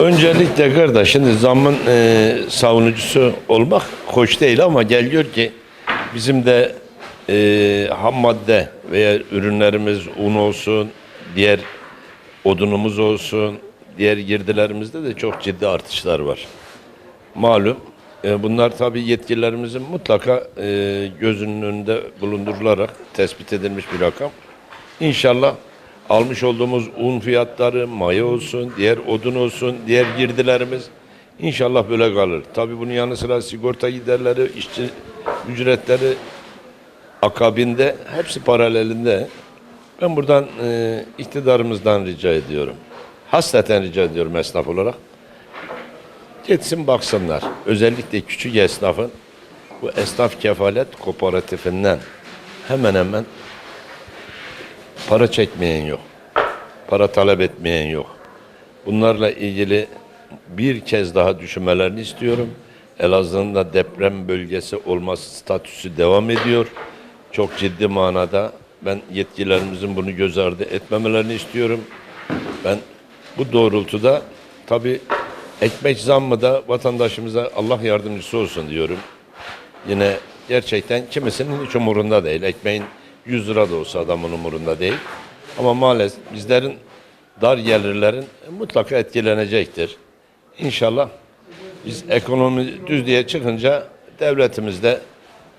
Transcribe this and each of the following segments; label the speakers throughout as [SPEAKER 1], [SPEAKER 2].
[SPEAKER 1] Öncelikle kardeş şimdi zammın e, savunucusu olmak hoş değil ama gel gör ki bizim de e, ham madde veya ürünlerimiz un olsun, diğer odunumuz olsun, diğer girdilerimizde de çok ciddi artışlar var. Malum e, bunlar tabii yetkililerimizin mutlaka e, gözünün önünde bulundurularak tespit edilmiş bir rakam. İnşallah almış olduğumuz un fiyatları, maya olsun, diğer odun olsun, diğer girdilerimiz inşallah böyle kalır. Tabii bunun yanı sıra sigorta giderleri, işçi ücretleri akabinde hepsi paralelinde. Ben buradan e, iktidarımızdan rica ediyorum. Hasreten rica ediyorum esnaf olarak. Gitsin baksınlar. Özellikle küçük esnafın bu esnaf kefalet kooperatifinden hemen hemen para çekmeyen yok. Para talep etmeyen yok. Bunlarla ilgili bir kez daha düşünmelerini istiyorum. Elazığ'ın da deprem bölgesi olması statüsü devam ediyor. Çok ciddi manada ben yetkililerimizin bunu göz ardı etmemelerini istiyorum. Ben bu doğrultuda tabii ekmek zammı da vatandaşımıza Allah yardımcısı olsun diyorum. Yine gerçekten kimisinin hiç umurunda değil. Ekmeğin 100 lira da olsa adamın umurunda değil. Ama maalesef bizlerin dar gelirlerin mutlaka etkilenecektir. İnşallah biz ekonomi düz diye çıkınca devletimiz de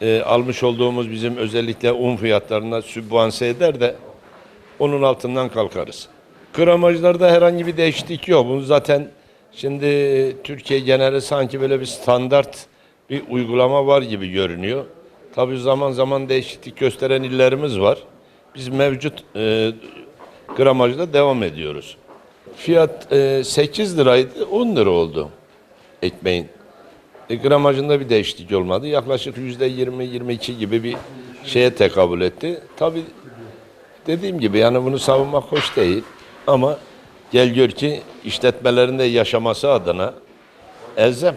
[SPEAKER 1] e, almış olduğumuz bizim özellikle un fiyatlarına sübvanse eder de onun altından kalkarız. Gramajlarda herhangi bir değişiklik yok. Bunu zaten şimdi Türkiye geneli sanki böyle bir standart bir uygulama var gibi görünüyor. Tabii zaman zaman değişiklik gösteren illerimiz var. Biz mevcut e, gramajda devam ediyoruz. Fiyat e, 8 liraydı, 10 lira oldu ekmeğin. E, gramajında bir değişiklik olmadı. Yaklaşık yüzde 20-22 gibi bir şeye tekabül etti. Tabii dediğim gibi yani bunu savunmak hoş değil. Ama gel gör ki işletmelerinde yaşaması adına elzem.